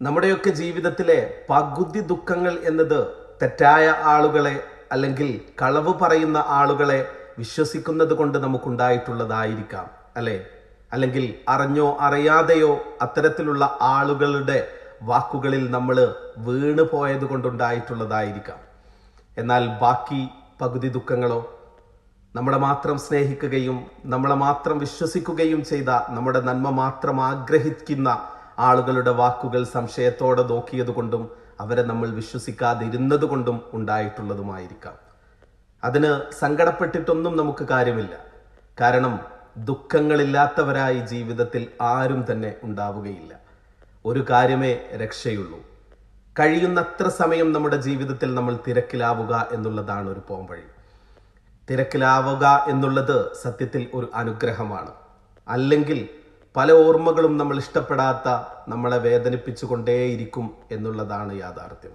നമ്മുടെയൊക്കെ ജീവിതത്തിലെ പകുതി ദുഃഖങ്ങൾ എന്നത് തെറ്റായ ആളുകളെ അല്ലെങ്കിൽ കളവ് പറയുന്ന ആളുകളെ വിശ്വസിക്കുന്നത് കൊണ്ട് നമുക്കുണ്ടായിട്ടുള്ളതായിരിക്കാം അല്ലെ? അല്ലെങ്കിൽ അറിഞ്ഞോ അറിയാതെയോ അത്തരത്തിലുള്ള ആളുകളുടെ വാക്കുകളിൽ നമ്മൾ വീണ് പോയത് കൊണ്ടുണ്ടായിട്ടുള്ളതായിരിക്കാം. എന്നാൽ ബാക്കി പകുതി ദുഃഖങ്ങളോ നമ്മളെ മാത്രം സ്നേഹിക്കുകയും നമ്മളെ മാത്രം വിശ്വസിക്കുകയും ചെയ്ത നമ്മുടെ നന്മ മാത്രം ആഗ്രഹിക്കുന്ന ആളുകളുടെ വാക്കുകൾ സംശയത്തോടെ നോക്കിയത് കൊണ്ടും അവരെ നമ്മൾ വിശ്വസിക്കാതിരുന്നത് കൊണ്ടും ഉണ്ടായിട്ടുള്ളതുമായിരിക്കാം. അതിന് സങ്കടപ്പെട്ടിട്ടൊന്നും നമുക്ക് കാര്യമില്ല. കാരണം ദുഃഖങ്ങളില്ലാത്തവരായി ജീവിതത്തിൽ ആരും തന്നെ ഉണ്ടാവുകയില്ല. ഒരു കാര്യമേ രക്ഷയുള്ളൂ. കഴിയുന്നത്ര സമയം നമ്മുടെ ജീവിതത്തിൽ നമ്മൾ തിരക്കിലാവുക എന്നുള്ളതാണ് ഒരു പോംവഴി. തിരക്കിലാവുക എന്നുള്ളത് സത്യത്തിൽ ഒരു അനുഗ്രഹമാണ്. അല്ലെങ്കിൽ പല ഓർമ്മകളും നമ്മൾ ഇഷ്ടപ്പെടാത്ത നമ്മളെ വേദനിപ്പിച്ചു കൊണ്ടേയിരിക്കും എന്നുള്ളതാണ് യാഥാർത്ഥ്യം.